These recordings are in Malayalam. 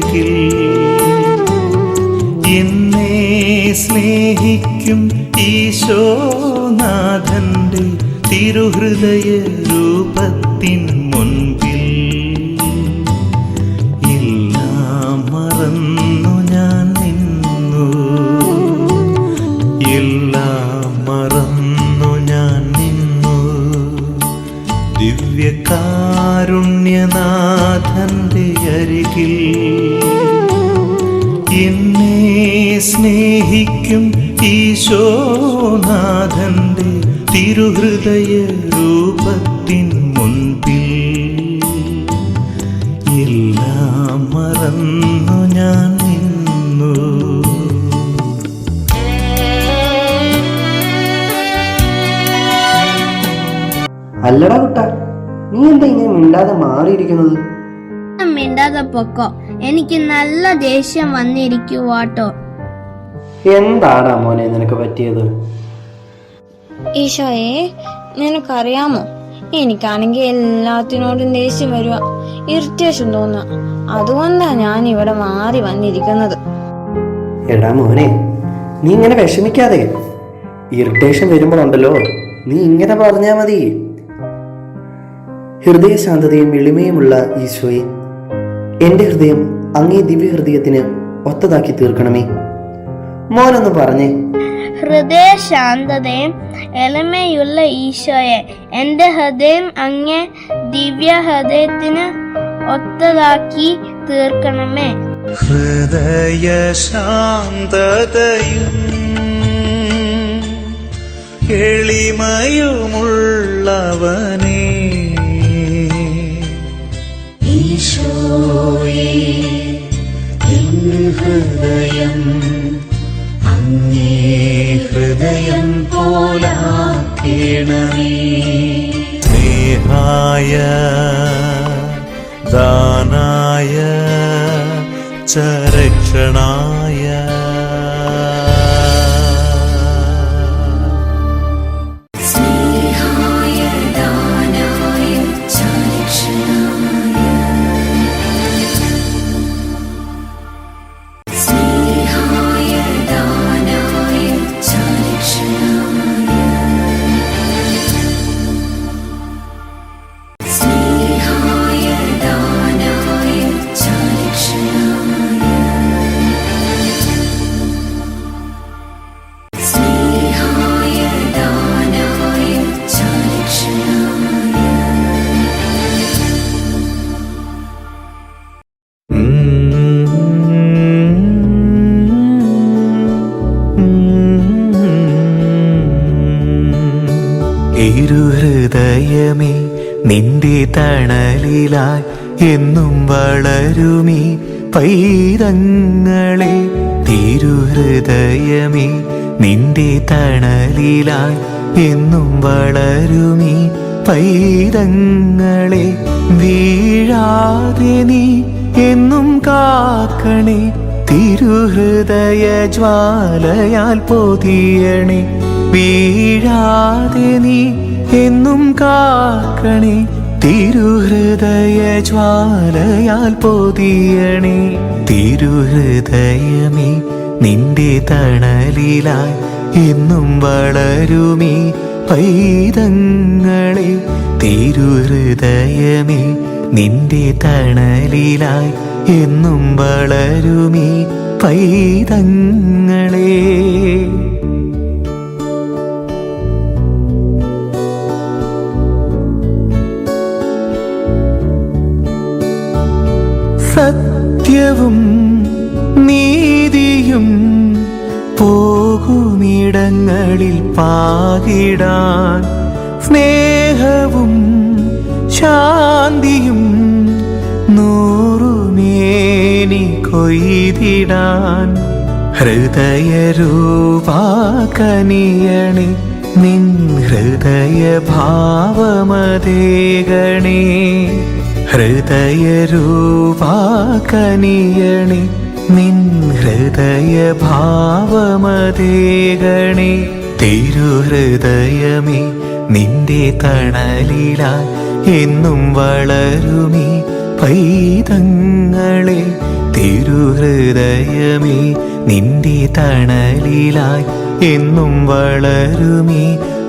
അരികിൽ എന്നെ സ്നേഹിക്കും ഈശോനാഥന്റെ തിരുഹൃദയ രൂപത്തിൻ മുൻപിൽ. ദിവ്യകാരുണ്യനാഥന്റെ അരികിൽ എന്നെ സ്നേഹിക്കും ഈശോനാഥന്റെ തിരുഹൃദയ രൂപത്തിൻ മുൻപിൽ. എല്ലാം മറന്നു ഞാൻ നിന്നു. അല്ലടാ കുട്ട. നീ എന്താ ഇങ്ങനെ മിണ്ടാതെ മാറിയിരിക്കുന്നത്? മിണ്ടാതെ പൊക്കോ. എനിക്ക് നല്ല ദേഷ്യം വന്നിരിക്കുവാട്ടോ. എന്താടാ മോനെ നിനക്ക് പറ്റിയത്? ഈശോയെ നിനക്കറിയാമോ? എനിക്കാണെങ്കിൽ എല്ലാത്തിനോടും ദേഷ്യം വരുക ഇറിറ്റേഷൻ തോന്നുക അതുകൊണ്ടാ ഞാൻ ഇവിടെ മാറി വന്നിരിക്കുന്നത്. എടാ മോനെ നീ ഇങ്ങനെ വിഷമിക്കാതെ. ഇറിറ്റേഷൻ വരുമ്പോഴുണ്ടല്ലോ. നീ ഇങ്ങനെ പറഞ്ഞാ മതി. ഹൃദയശാന്തതയും എളിമയുമുള്ള ഈശോയെ എന്റെ ഹൃദയം അങ്ങേ ദിവ്യ ഹൃദയത്തിന് ഒത്തതാക്കി തീർക്കണമേ. മോനൊന്ന് പറഞ്ഞേ. ഹൃദയശാന്തതയും എളിമയുള്ള ഈശോയെ എന്റെ ഹൃദയം അങ്ങേ ദിവ്യ ഹൃദയത്തിന് ഒത്തതാക്കി തീർക്കണമേ. ഹൃദയശാന്തതയും എളിമയുമുള്ളവനേ. എൻ ഹൃദയം അങ്ങേ ഹൃദയം പോലാക്കേണമേ. സ്നേഹായ ദാനായ ചരക്ഷണായ നിന്റെ തണലിലായി എന്നും വളരുമീ പൈതങ്ങളെ തിരുഹൃദയമേ. നിന്റെ തണലിലായി എന്നും വളരുമീ പൈതങ്ങളെ. വീഴാതെ നീ എന്നും കാക്കണേ. തിരുഹൃദയ ജ്വാലയാൽ പൊതിയണേ. വീഴാതെ നീ എന്നും കാക്കണി തിരുഹൃദയ ജ്വാലയാൽ പൊതിയണേ. തിരുഹൃദയമേ നിന്റെ തണലിലായി എന്നും വളരുമീ പൈതങ്ങളെ. തിരുഹൃദയമേ നിന്റെ തണലിലായി എന്നും വളരുമീ പൈതങ്ങളെ. സത്യവും നീതിയും പോകുമിടങ്ങളിൽ പാകിടാൻ സ്നേഹവും ശാന്തിയും നൂറുമേനി കൊയ്തിടാൻ ഹൃദയരൂപാകനിയണി നിൻ ഹൃദയ ഭാവമതേഗണേ ഹൃദയരൂപാകനിയണി നിൻ ഹൃദയ ഭാവമതേഗണേ തിരുഹൃദയമേ നിന്റെ തണലില എന്നും വളരുമീ പൈതങ്ങളെ. തിരുഹൃദയമേ നിന്റെ തണലിലായി എന്നും വളരുമീ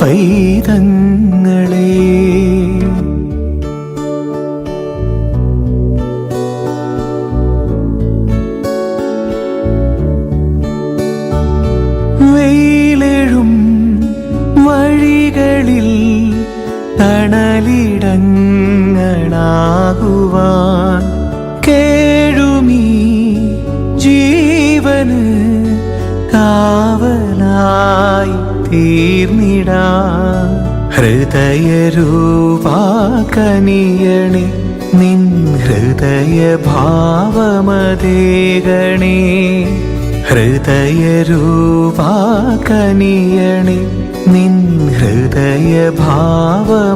പൈതങ്ങളെ കാവലായി തീർന്നിടാ. ഹൃദയരൂപാകനിയണി നിൻ ഹൃദയ ഭാവമതേഗണേ ഹൃദയരൂപാകനിയണി നിൻ ഹൃദയ ഭാവമതേഗണേ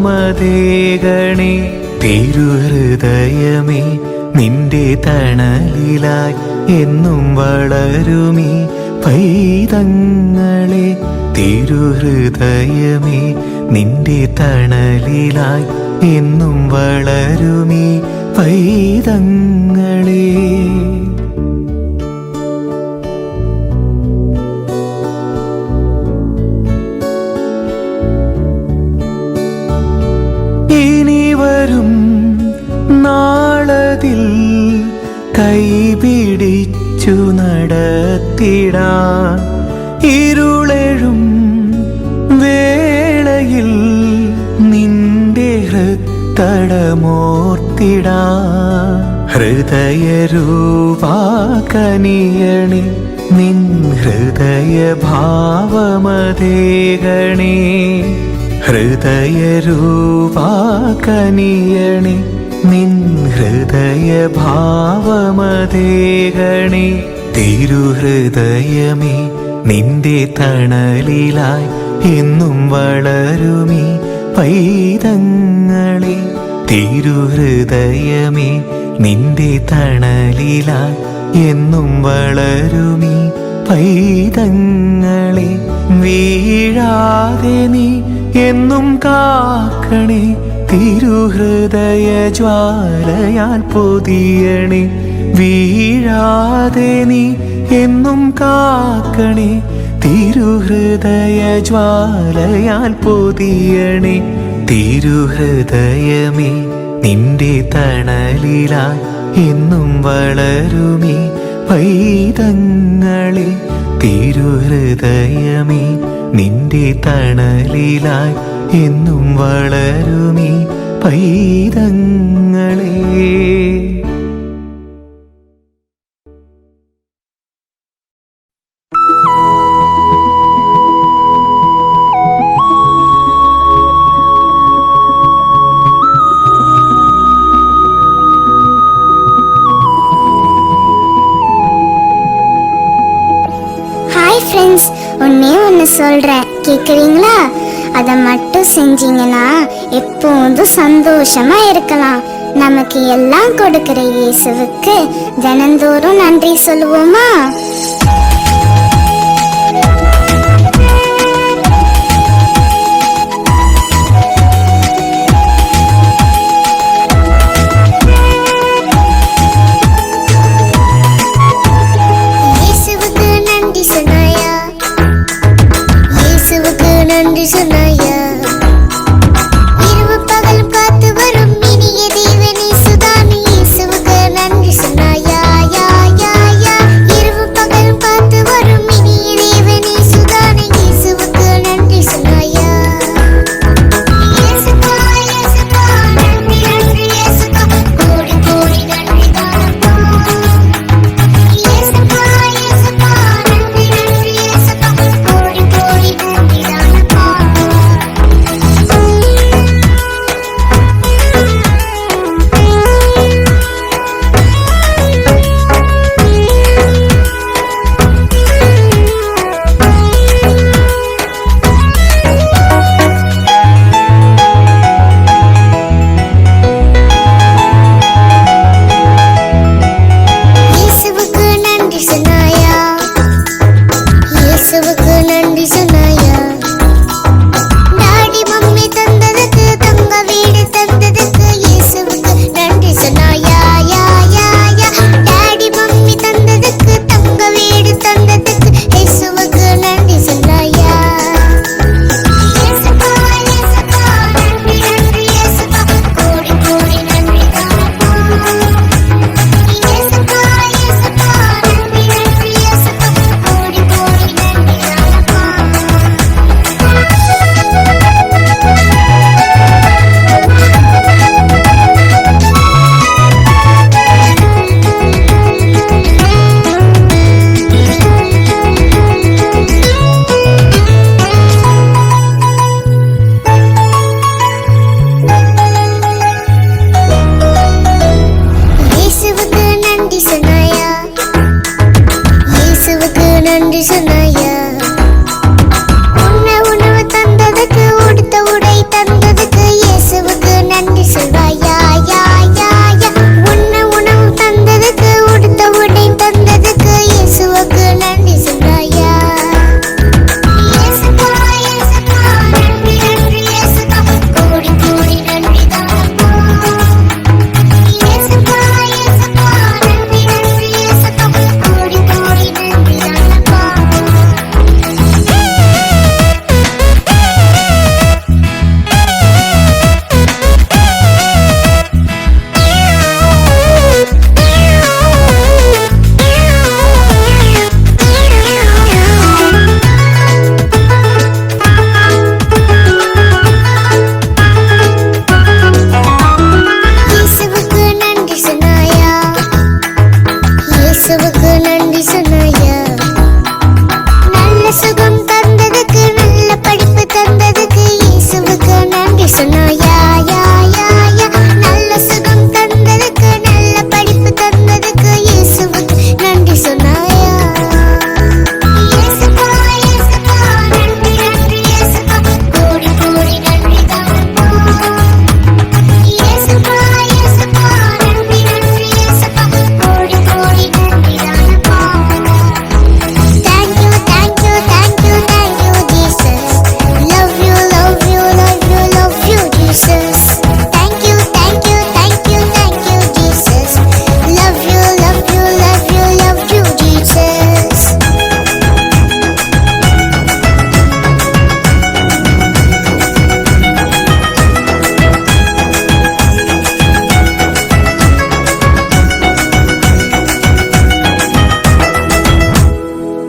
തിരുഹൃദയമേ നിന്റെ തണലിലായി എന്നും വളരുമീ. പൈതങ്ങളെ തിരുഹൃദയമേ നിന്റെ തണലിലായി എന്നും വളരുമേ പൈതങ്ങളെ കൈപിടിച്ചു നടത്തിടാൻ ഇരുളെഴും വേളയിൽ നിന്റെ ഹൃത്തടമോർത്തിടാൻ ഹൃദയരൂപാകനിയണി നിൻ ഹൃദയ ഭാവമതേഗണേ ഹൃദയരൂപാകനിയണി നിൻ ഹൃദയ ഭാവമതേഗണേ തിരുഹൃദയമേ നിന്റെ തണലിലായി എന്നും വളരുമി പൈതങ്ങളെ. തിരുഹൃദയമേ നിന്റെ തണലിലായി എന്നും വളരുമി പൈതങ്ങളെ. വീഴാതെ നീ എന്നും കാക്കണേ തിരുഹൃദയ ജ്വാലയാൽ പൊതിയണി വീഴാതെ നീ എന്നും കാക്കണി. തിരുഹൃദയ ജ്വാലയാൽ പൊതിയണി തിരുഹൃദയമേ നിന്റെ തണലിലായി എന്നും വളരുമേ. പൈതങ്ങളെ തിരുഹൃദയമേ നിന്റെ തണലിലായി എന്നും വളരുമീ പൈതങ്ങളെ ஹாய் ஃப்ரெண்ட்ஸ் ஒன்னே ஒன்று சொல்கிறேன் கேட்குறீங்களா அதை மட்டும் செஞ்சீங்கன்னா எப்போதும் சந்தோஷமா இருக்கலாம். நமக்கு எல்லாம் கொடுக்கிற இயேசுவுக்கு தினந்தோறும் நன்றி சொல்லுவோமா?